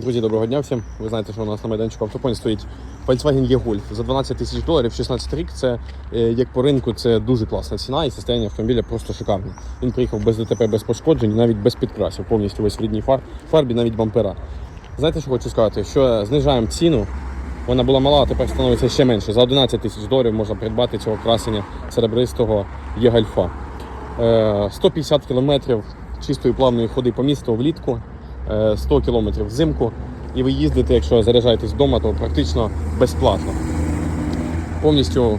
Друзі, доброго дня всім. Ви знаєте, що у нас на майданчику автопоінт стоїть Volkswagen E-Golf за 12 тисяч доларів, 16 рік. Це е, як по ринку, це дуже класна ціна і состояння автомобіля просто шикарне. Він приїхав без ДТП, без пошкоджень, навіть без підкрасів, повністю весь в рідній фар, фарбі, навіть бампера. Знаєте, що хочу сказати? Що знижаємо ціну. Вона була мала, а тепер становиться ще менше. За 11 тисяч доларів можна придбати цього красення серебристого Є-Гольфа. Е, 150 кілометрів чистої плавної ходи по місту влітку, е, 100 кілометрів взимку. І ви їздите, якщо заряджаєтесь вдома, то практично безплатно. Повністю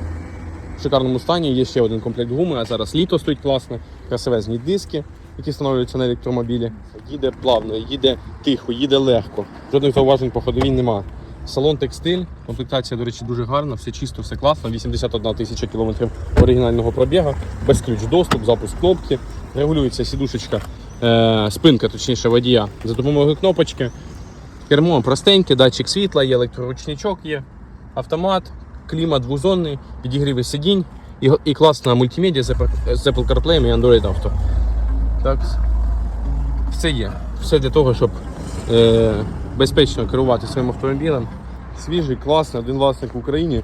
в шикарному стані є ще один комплект гуми, а зараз літо стоїть класне, красивезні диски, які встановлюються на електромобілі. Їде плавно, їде тихо, їде легко. Жодних зауважень по ходовій нема. Салон текстиль, комплектація, до речі, дуже гарна, все чисто, все класно. 81 тисяча кілометрів оригінального пробігу, без ключ доступ, запуск кнопки, регулюється сідушечка, е, спинка, точніше, водія за допомогою кнопочки. Кермо простеньке, датчик світла, є електроручничок, є автомат, клімат двозонний, підігріви сидінь і, і класна мультимедіа з Apple CarPlay і Android Auto. Так. Все є. Все для того, щоб е, безпечно керувати своїм автомобілем. Свіжий, класний, один власник в Україні.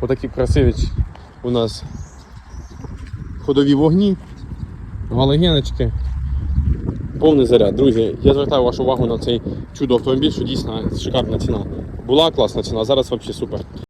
Отакі красиві у нас ходові вогні, галогеночки. Повний заряд. Друзі, я звертаю вашу увагу на цей чудо автомобіль, що дійсно шикарна ціна. Була класна ціна, зараз взагалі супер.